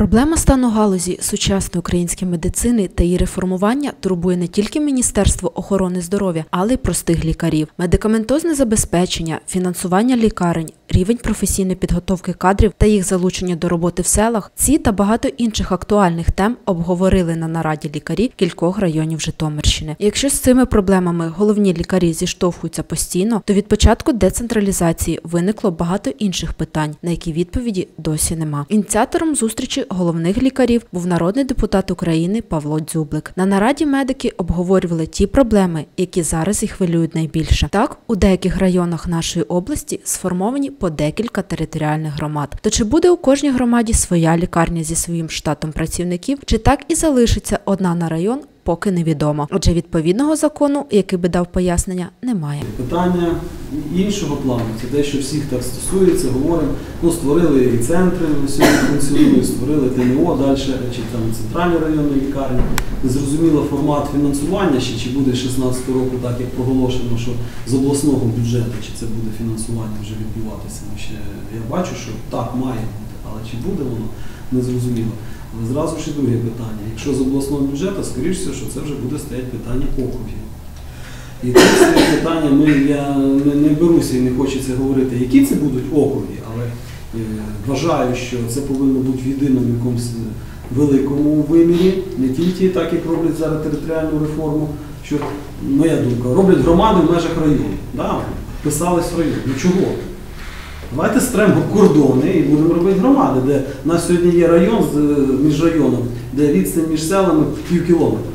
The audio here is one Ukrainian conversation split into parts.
Проблема стану галузі сучасної української медицини та її реформування турбує не тільки Міністерство охорони здоров'я, але й простих лікарів. Медикаментозне забезпечення, фінансування лікарень, рівень професійної підготовки кадрів та їх залучення до роботи в селах. Ці та багато інших актуальних тем обговорили на нараді лікарі кількох районів Житомирщини. Якщо з цими проблемами головні лікарі зіштовхуються постійно, то від початку децентралізації виникло багато інших питань, на які відповіді досі нема. Ініціатором зустрічі головних лікарів був народний депутат України Павло Дзюблик. На нараді медики обговорювали ті проблеми, які зараз їх хвилюють найбільше. Так, у деяких районах нашої області сформовані по декілька територіальних громад. То чи буде у кожній громаді своя лікарня зі своїм штатом працівників, чи так і залишиться одна на район? Поки невідомо, адже відповідного закону, який би дав пояснення, немає. Питання іншого плану, це те, що всіх так стосується, говоримо, ну створили і центри на сьогодні функціонують, створили ТНО, далі чи там центральні районні лікарні. Зрозуміло формат фінансування ще, чи буде 16 року, так як проголошено, що з обласного бюджету, чи це буде фінансування вже відбуватися. Ну, Ще я бачу, що так має бути, але чи буде воно, не зрозуміло. Але зразу і друге питання. Якщо з обласного бюджету, скоріш що це вже буде стояти питання округів. І стоїть питання, ми, я не, не беруся і не хочеться говорити, які це будуть округи, але е, вважаю, що це повинно бути в єдиному якомусь великому вимірі, не тільки так, як роблять зараз територіальну реформу, що, моя думка, роблять громади в межах району. Да? Вписались в район. Ну чого? Давайте стремо кордони і будемо робити громади, де у нас сьогодні є район між районом, де відстань між селами пів кілометра.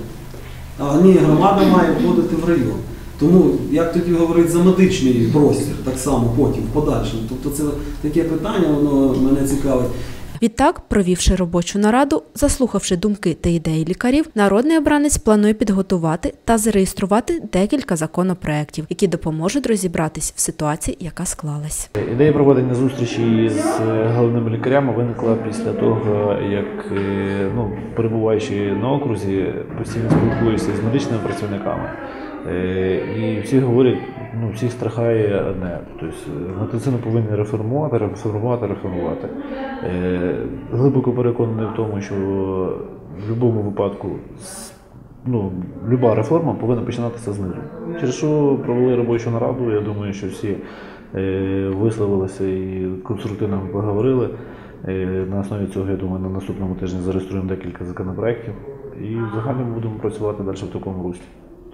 А ні, громада має входити в район. Тому, як тоді говорить за медичний простір, так само потім, в подальшому. Тобто це таке питання, воно мене цікавить. Відтак, провівши робочу нараду, заслухавши думки та ідеї лікарів, народний обранець планує підготувати та зареєструвати декілька законопроєктів, які допоможуть розібратись в ситуації, яка склалась. Ідея проведення зустрічі з е, головними лікарями виникла після того, як е, ну, перебуваючи на окрузі, постійно спілкуюся з медичними працівниками. Е, І всі говорять, ну всіх страхає одне. Тобто е, медицину повинні реформувати, реформувати, реформувати. Е, Глибоко переконаний в тому, що в будь-якому випадку ну, люба реформа повинна починатися знизу. Через що провели робочу нараду, я думаю, що всі висловилися і конструктивно поговорили. На основі цього, я думаю, на наступному тижні зареєструємо декілька законопроєктів і в загальному будемо працювати далі в такому руслі.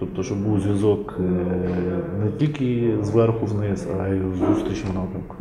Тобто, щоб був зв'язок е, не тільки зверху вниз, а й в зустрічному напрямку.